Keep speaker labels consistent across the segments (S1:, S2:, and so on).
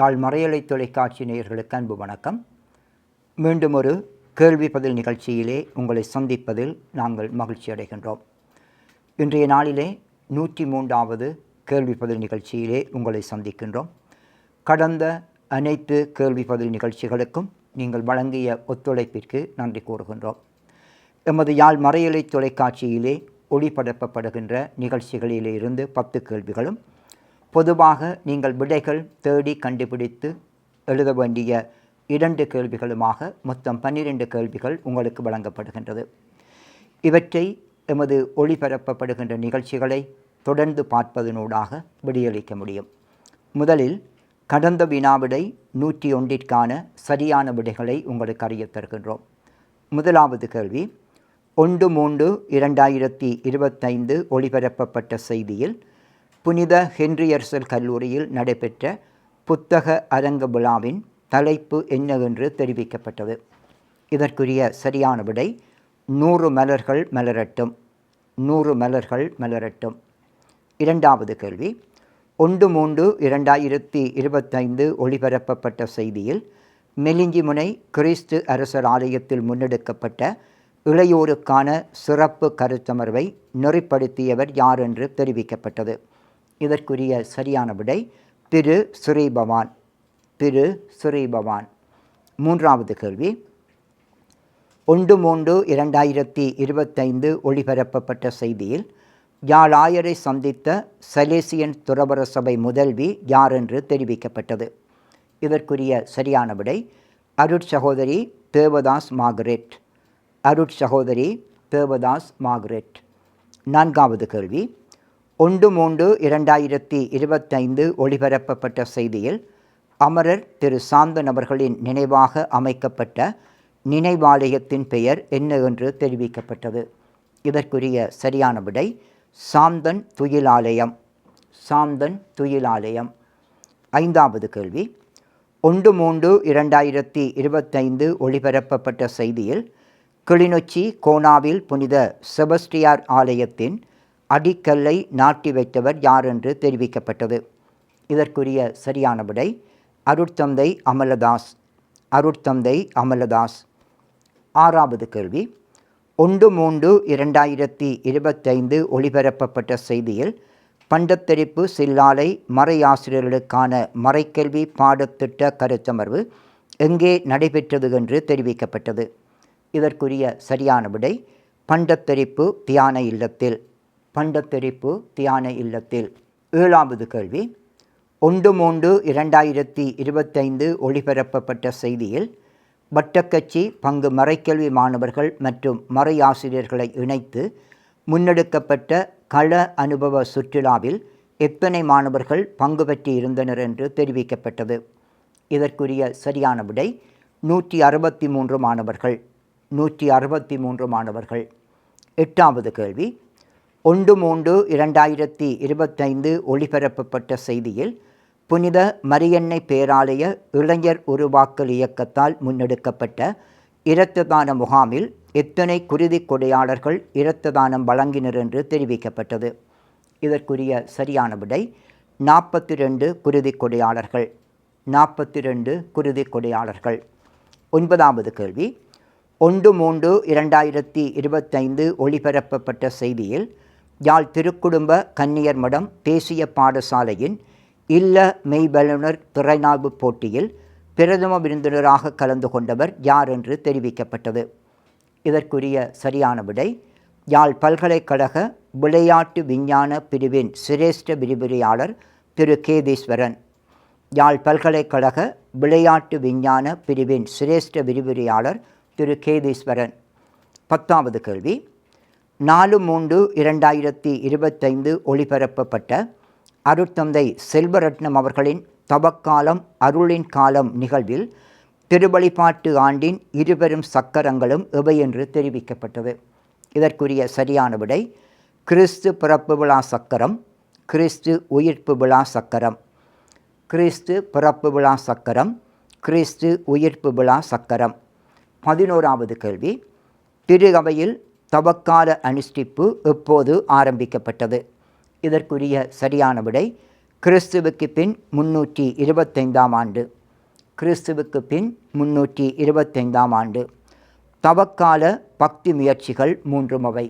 S1: யாழ் மறையலை தொலைக்காட்சி நேயர்களுக்கு அன்பு வணக்கம். மீண்டும் ஒரு கேள்வி பதில் நிகழ்ச்சியிலே உங்களை சந்திப்பதில் நாங்கள் மகிழ்ச்சி அடைகின்றோம். இன்றைய நாளிலே நூற்றி மூன்றாவது கேள்வி பதில் நிகழ்ச்சியிலே உங்களை சந்திக்கின்றோம். கடந்த அனைத்து கேள்வி பதில் நிகழ்ச்சிகளுக்கும் நீங்கள் வழங்கிய ஒத்துழைப்பிற்கு நன்றி கூறுகின்றோம். எமது யாழ் மறையலை தொலைக்காட்சியிலே ஒளிபரப்பப்படுகின்ற நிகழ்ச்சிகளிலே இருந்து பத்து கேள்விகளும் பொதுவாக நீங்கள் விடைகள் தேடி கண்டுபிடித்து எழுத வேண்டிய இரண்டு கேள்விகளுமாக மொத்தம் பன்னிரண்டு கேள்விகள் உங்களுக்கு வழங்கப்படுகின்றது. இவற்றை எமது ஒளிபரப்பப்படுகின்ற நிகழ்ச்சிகளை தொடர்ந்து பார்ப்பதனூடாக விடியளிக்க முடியும். முதலில் கடந்த வினாவிடை நூற்றி ஒன்றிற்கான சரியான விடைகளை உங்களுக்கு அறியத் தருகின்றோம். முதலாவது கேள்வி ஒன்று மூன்று இரண்டாயிரத்தி இருபத்தைந்து ஒளிபரப்பப்பட்ட செய்தியில் புனித ஹென்ரியர்சல் கல்லூரியில் நடைபெற்ற புத்தக அரங்க விழாவின் தலைப்பு என்னவென்று தெரிவிக்கப்பட்டது. இதற்குரிய சரியான விடை நூறு மலர்கள் மலரட்டும் நூறு மலர்கள் மலரட்டும். இரண்டாவது கேள்வி ஒன்று மூன்று இரண்டாயிரத்தி இருபத்தைந்து ஒளிபரப்பப்பட்ட செய்தியில் மெலிஞ்சிமுனை கிறிஸ்து அரசர் ஆலயத்தில் முன்னெடுக்கப்பட்ட இளையோருக்கான சிறப்பு கருத்தமர்வை நெறிப்படுத்தியவர் யார் என்று தெரிவிக்கப்பட்டது. இதற்குரிய சரியான விடை திரு ஸ்ரீபவான் திரு ஸ்ரீபவான் மூன்றாவது கேள்வி. ஒன்று மூன்று இரண்டாயிரத்தி இருபத்தைந்து ஒளிபரப்பப்பட்ட செய்தியில் யாழாயரை சந்தித்த சலேசியன் துறவர சபை முதல்வி யார் என்று தெரிவிக்கப்பட்டது. இதற்குரிய சரியான விடை அருட்சகோதரி தேவதாஸ் மார்கரெட் அருட்சகோதரி தேவதாஸ் மார்கரெட் நான்காவது கேள்வி. ஒன்று மூன்று இரண்டாயிரத்தி இருபத்தைந்து ஒளிபரப்பப்பட்ட செய்தியில் அமரர் திரு சாந்தன் அவர்களின் நினைவாக அமைக்கப்பட்ட நினைவாலயத்தின் பெயர் என்ன என்று தெரிவிக்கப்பட்டது. இதற்குரிய சரியான விடை சாந்தன் துயிலாலயம். சாந்தன் துயிலாலயம். ஐந்தாவது கேள்வி. ஒன்று மூன்று இரண்டாயிரத்தி இருபத்தைந்து ஒளிபரப்பப்பட்ட செய்தியில் கிளிநொச்சி கோனாவில் புனித செபஸ்டியார் ஆலயத்தின் அடிக்கல்லை நாட்டி வைத்தவர் யார் என்று தெரிவிக்கப்பட்டது? இதற்குரிய சரியான விடை அருட்தந்தை அமலதாஸ். அருட்தந்தை அமலதாஸ். ஆறாவது கேள்வி. ஒன்று மூன்று இரண்டாயிரத்தி இருபத்தைந்து ஒளிபரப்பப்பட்ட செய்தியில் பண்டத்தெரிப்பு சில்லாலை மறையாசிரியர்களுக்கான மறைக்கல்வி பாடத்திட்ட கருத்தமர்வு எங்கே நடைபெற்றது என்று தெரிவிக்கப்பட்டது. இதற்குரிய சரியான விடை பண்டத்தெரிப்பு தியான இல்லத்தில். பண்டத்தெரிப்பு தியான இல்லத்தில். ஏழாவது கேள்வி. ஒன்று மூன்று இரண்டாயிரத்தி இருபத்தைந்து ஒளிபரப்பப்பட்ட செய்தியில் வட்டக்கட்சி பங்கு மறைக்கல்வி மாணவர்கள் மற்றும் மறையாசிரியர்களை இணைத்து முன்னெடுக்கப்பட்ட கள அனுபவ சுற்றுலாவில் எத்தனை மாணவர்கள் பங்கு பெற்று இருந்தனர் என்று தெரிவிக்கப்பட்டது. இதற்குரிய சரியான விடை நூற்றி அறுபத்தி மூன்று மாணவர்கள். நூற்றி அறுபத்தி மூன்று மாணவர்கள். எட்டாவது கேள்வி. ஒன்று மூன்று இரண்டாயிரத்தி இருபத்தைந்து ஒளிபரப்பப்பட்ட செய்தியில் புனித மரியன்னை பேராலய இளைஞர் உருவாக்கல் இயக்கத்தால் முன்னெடுக்கப்பட்ட இரத்த தான முகாமில் எத்தனை குருதி கொடையாளர்கள் இரத்த தானம் வழங்கினர் என்று தெரிவிக்கப்பட்டது. இதற்குரிய சரியான விடை நாற்பத்தி ரெண்டு குருதி கொடையாளர்கள். நாற்பத்தி ரெண்டு குருதி கொடையாளர்கள். ஒன்பதாவது கேள்வி ஒன்று மூன்று இரண்டாயிரத்தி இருபத்தைந்து ஒளிபரப்பப்பட்ட செய்தியில் யாழ் திருக்குடும்ப கன்னியர் மடம் தேசிய பாடசாலையின் இல்ல மெய்பலுனர் திறனாய்வு போட்டியில் பிரதம விருந்தினராக கலந்து கொண்டவர் யார் என்று தெரிவிக்கப்பட்டது. இதற்குரிய சரியான விடை யாழ் பல்கலைக்கழக விளையாட்டு விஞ்ஞான பிரிவின் சிரேஷ்ட விரிவுரையாளர் திரு. கேதீஸ்வரன் யாழ் பல்கலைக்கழக விளையாட்டு விஞ்ஞான பிரிவின் சிரேஷ்ட விரிவுரையாளர் திரு. கேதீஸ்வரன் பத்தாவது கேள்வி நாலு மூன்று இரண்டாயிரத்தி இருபத்தைந்து ஒளிபரப்பப்பட்ட அருட்தந்தை செல்வரட்னம் அவர்களின் தவக்காலம் அருளின் காலம் நிகழ்வில் திருவழிபாட்டு ஆண்டின் இருபெரும் சக்கரங்களும் எவை என்று தெரிவிக்கப்பட்டது. இதற்குரிய சரியான விடை கிறிஸ்து பிறப்பு விழா சக்கரம் கிறிஸ்து உயிர்ப்பு விழா சக்கரம். கிறிஸ்து பிறப்பு விழா சக்கரம் கிறிஸ்து உயிர்ப்பு விழா சக்கரம். பதினோராவது கேள்வி திரு அவையில் தவக்கால அனுஷ்டிப்பு எப்போது ஆரம்பிக்கப்பட்டது? இதற்குரிய சரியான விடை கிறிஸ்துவுக்கு பின் முன்னூற்றி இருபத்தைந்தாம் ஆண்டு. கிறிஸ்துவுக்கு பின் முன்னூற்றி இருபத்தைந்தாம் ஆண்டு. தவக்கால பக்தி முயற்சிகள் மூன்றும் அவை.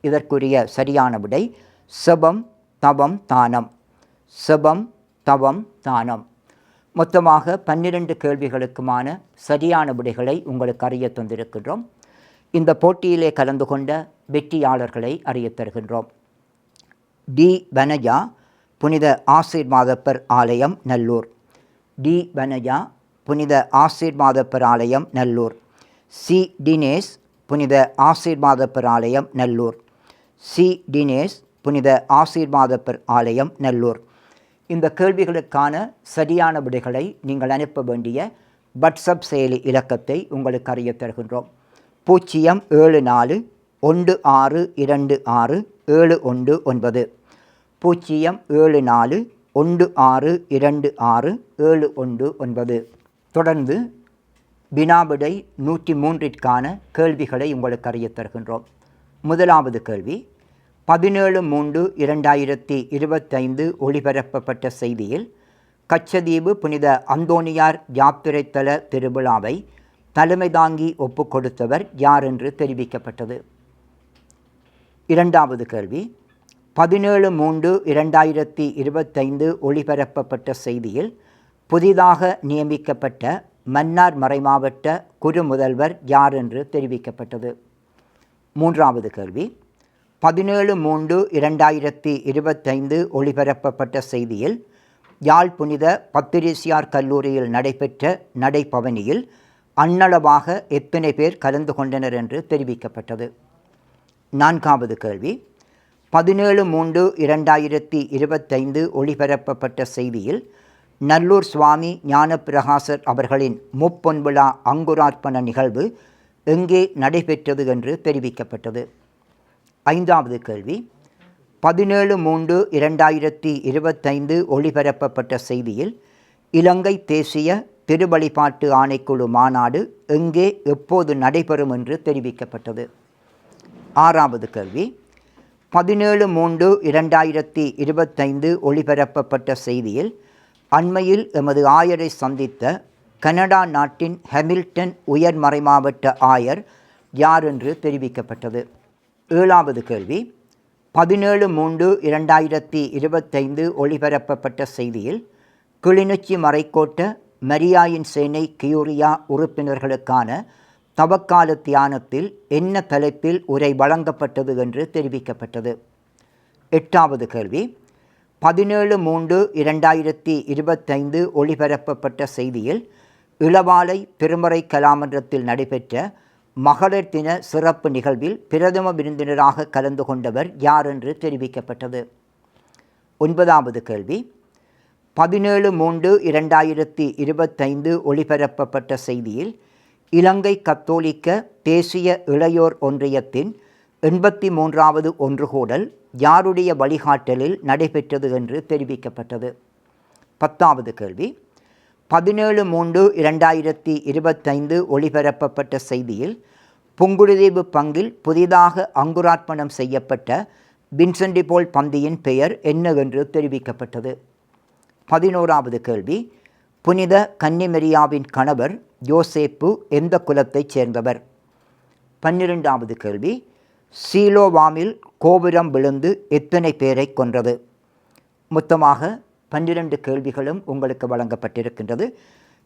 S1: இதற்குரிய சரியான விடை செபம் தவம் தானம். செபம் தவம் தானம். மொத்தமாக பன்னிரண்டு கேள்விகளுக்குமான சரியான விடைகளை உங்களுக்கு அறிய தந்திருக்கின்றோம். இந்த போட்டியிலே கலந்து கொண்ட வெற்றியாளர்களை அறியப்பெறுகின்றோம் டி. வனஜா புனித ஆசீர்வாதப்பர் ஆலயம் நல்லூர். டி. வனஜா புனித ஆசீர்வாதப்பர் ஆலயம் நல்லூர். சி. டினேஷ் புனித ஆசீர்வாதப்பர் ஆலயம் நல்லூர். சி. டினேஷ் புனித ஆசீர்வாதப்பர் ஆலயம் நல்லூர். இந்த கேள்விகளுக்கான சரியான விடைகளை நீங்கள் அனுப்ப வேண்டிய வாட்ஸ்அப் செயலி இலக்கத்தை உங்களுக்கு அறிய தருகின்றோம் பூஜ்ஜியம் ஏழு நாலு ஒன்று ஆறு இரண்டு ஆறு ஏழு ஒன்று ஒன்பது. பூஜ்ஜியம் ஏழு நாலு ஒன்று ஆறு இரண்டு ஆறு ஏழு ஒன்று ஒன்பது. தொடர்ந்து வினாவிடை நூற்றி மூன்றிற்கான கேள்விகளை உங்களுக்கு அறியத் தருகின்றோம். முதலாவது கேள்வி பதினேழு மூன்று இரண்டாயிரத்தி இருபத்தைந்து ஒளிபரப்பப்பட்ட செய்தியில் கச்சதீவு புனித அந்தோனியார் யாத்திரைத்தல திருவிழாவை தலைமை தாங்கி ஒப்புக் கொடுத்தவர் யார் என்று தெரிவிக்கப்பட்டது? இரண்டாவது கேள்வி. பதினேழு மூன்று இரண்டாயிரத்தி இருபத்தைந்து ஒளிபரப்பப்பட்ட செய்தியில் புதிதாக நியமிக்கப்பட்ட மன்னார் மறைமாவட்ட குரு முதல்வர் யார் என்று தெரிவிக்கப்பட்டது? மூன்றாவது கேள்வி. பதினேழு மூன்று இரண்டாயிரத்தி இருபத்தைந்து ஒளிபரப்பப்பட்ட செய்தியில் யாழ் புனித பத்திரிசியார் கல்லூரியில் நடைபெற்ற நடைபவனியில் அன்னளவாக எத்தனை பேர் கலந்து கொண்டனர் என்று தெரிவிக்கப்பட்டது. நான்காவது கேள்வி. பதினேழு மூன்று இரண்டாயிரத்தி இருபத்தைந்து ஒளிபரப்பப்பட்ட செய்தியில் நல்லூர் சுவாமி ஞானப்பிரகாசர் அவர்களின் முப்பொன்விழா அங்குரார்ப்பண நிகழ்வு எங்கே நடைபெற்றது என்று தெரிவிக்கப்பட்டது. ஐந்தாவது கேள்வி. பதினேழு மூன்று இரண்டாயிரத்தி இருபத்தைந்து ஒளிபரப்பப்பட்ட செய்தியில் இலங்கை தேசிய திருவழிபாட்டு ஆணைக்குழு மாநாடு எங்கே எப்போது நடைபெறும் என்று தெரிவிக்கப்பட்டது. ஆறாவது கேள்வி. பதினேழு மூன்று இரண்டாயிரத்தி இருபத்தைந்து ஒளிபரப்பப்பட்ட செய்தியில் அண்மையில் எமது ஆயரை சந்தித்த கனடா நாட்டின் ஹெமில்டன் உயர் மறைமாவட்ட ஆயர் யார் என்று தெரிவிக்கப்பட்டது. ஏழாவது கேள்வி. பதினேழு மூன்று இரண்டாயிரத்தி இருபத்தைந்து ஒளிபரப்பப்பட்ட செய்தியில் கிளிநொச்சி மறைக்கோட்ட மரியாயின் சேனை கியூரியா உறுப்பினர்களுக்கான தவக்கால தியானத்தில் என்ன தலைப்பில் உரை வழங்கப்பட்டது என்று தெரிவிக்கப்பட்டது. எட்டாவது கேள்வி. பதினேழு மூன்று இரண்டாயிரத்தி இருபத்தைந்து ஒளிபரப்பப்பட்ட செய்தியில் இளவாலை திருமறை கலாமன்றத்தில் நடைபெற்ற மகளிர் தின சிறப்பு நிகழ்வில் பிரதம விருந்தினராக கலந்து கொண்டவர் யார் என்று தெரிவிக்கப்பட்டது. ஒன்பதாவது கேள்வி. பதினேழு மூன்று இரண்டாயிரத்தி இருபத்தைந்து ஒளிபரப்பப்பட்ட செய்தியில் இலங்கை கத்தோலிக்க தேசிய இளையோர் ஒன்றியத்தின் எண்பத்தி மூன்றாவது ஒன்றுகூடல் யாருடைய வழிகாட்டலில் நடைபெற்றது என்று தெரிவிக்கப்பட்டது. பத்தாவது கேள்வி. பதினேழு மூன்று இரண்டாயிரத்தி இருபத்தைந்து ஒளிபரப்பப்பட்ட செய்தியில் புங்குடுதீவு பங்கில் புதிதாக அங்குரார்ப்பணம் செய்யப்பட்ட பின்சென்டிபோல் பந்தியின் பெயர் என்ன என்று தெரிவிக்கப்பட்டது. பதினோராவது கேள்வி. புனித கன்னிமெரியாவின் கணவர் யோசேப்பு எந்த குலத்தைச் சேர்ந்தவர்? பன்னிரெண்டாவது கேள்வி. சீலோவாமில் கோபுரம் விழுந்து எத்தனை பேரை கொன்றது? மொத்தமாக பன்னிரண்டு கேள்விகளும் உங்களுக்கு வழங்கப்பட்டிருக்கின்றது.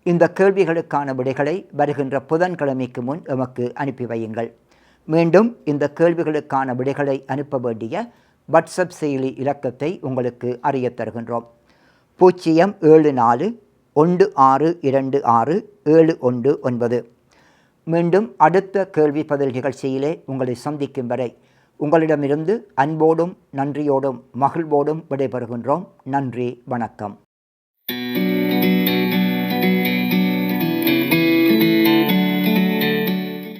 S1: இந்த கேள்விகளுக்கான விடைகளை வருகின்ற புதன்கிழமைக்கு முன் எமக்கு அனுப்பி வையுங்கள். மீண்டும் இந்த கேள்விகளுக்கான விடைகளை அனுப்ப வேண்டிய வாட்ஸ்அப் செயலி இலக்கத்தை உங்களுக்கு அறியத் தருகின்றோம். பூஜ்ஜியம் ஏழு நாலு ஒன்று ஆறு இரண்டு ஆறு ஏழு ஒன்று ஒன்பது. மீண்டும் அடுத்த கேள்வி பதில் நிகழ்ச்சியிலே உங்களை சந்திக்கும் வரை உங்களிடமிருந்து அன்போடும் நன்றியோடும் மகிழ்வோடும் விடைபெறுகின்றோம். நன்றி வணக்கம்.